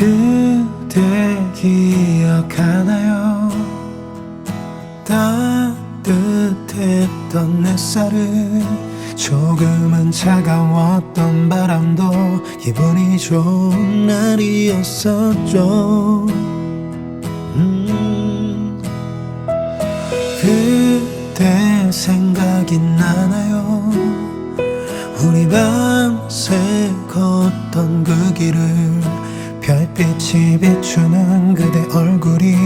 그대 기억하나요? 따뜻했던 햇살을 조금은 차가웠던 바람도 기분이 좋은 날이었었죠. 음, 그대 생각이 나나요? 우리 밤새 걷던 그 길을 별 빛이 비추는 그대 얼굴이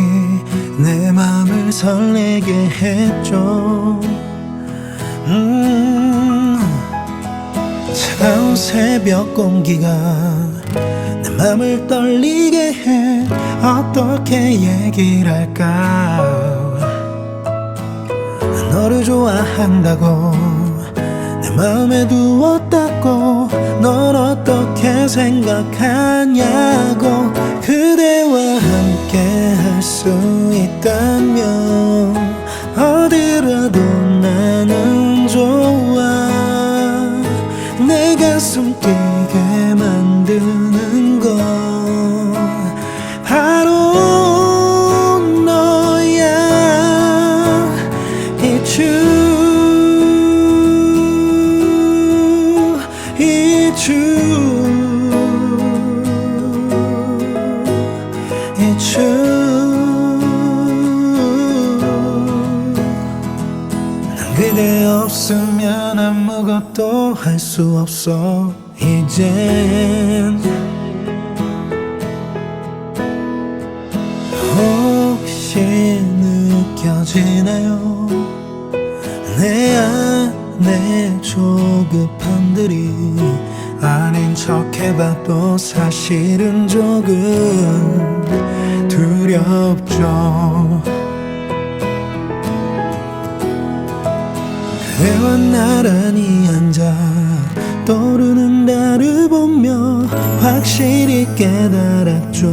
내 맘을 설레게 했죠. 음, 새벽 공기가 내 맘을 떨리게 해. 어떻게 얘기를 할까? 너를 좋아한다고 내 마음에 두었다고 넌 어떻게 생각하냐 It's you It's you 난 그대 없으면 아무것도 할 수 없어. 이젠 혹시 느껴지나요? 내 안에 조급함들이 아닌 척 해봐도 사실은 조금 두렵죠. 그대와 나란히 앉아 떠오르는 달을 보며 확실히 깨달았죠.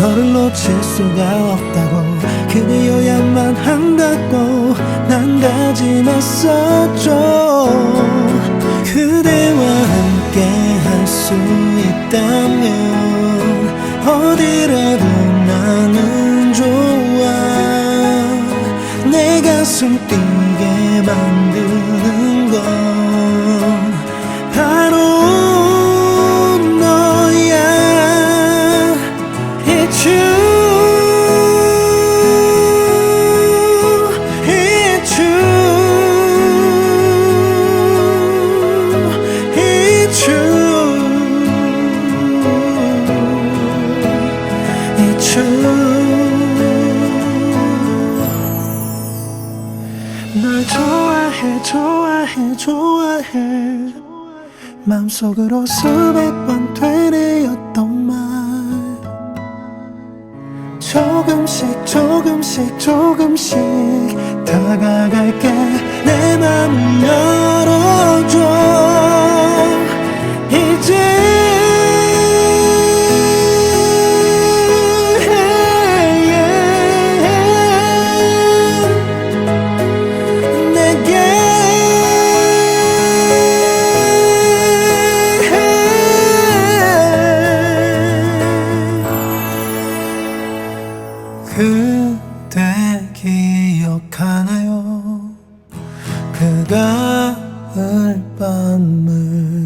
너를 놓칠 수가 없다고 그대여야만 한다고 난 다짐했었죠 수 있다면 어디라도 나는 좋아해 좋아해 좋아해. 맘속으로 수백 번 되뇌었던 말. 조금씩 조금씩 조금씩 다가갈게. 내맘 열어줘 그 가을 밤을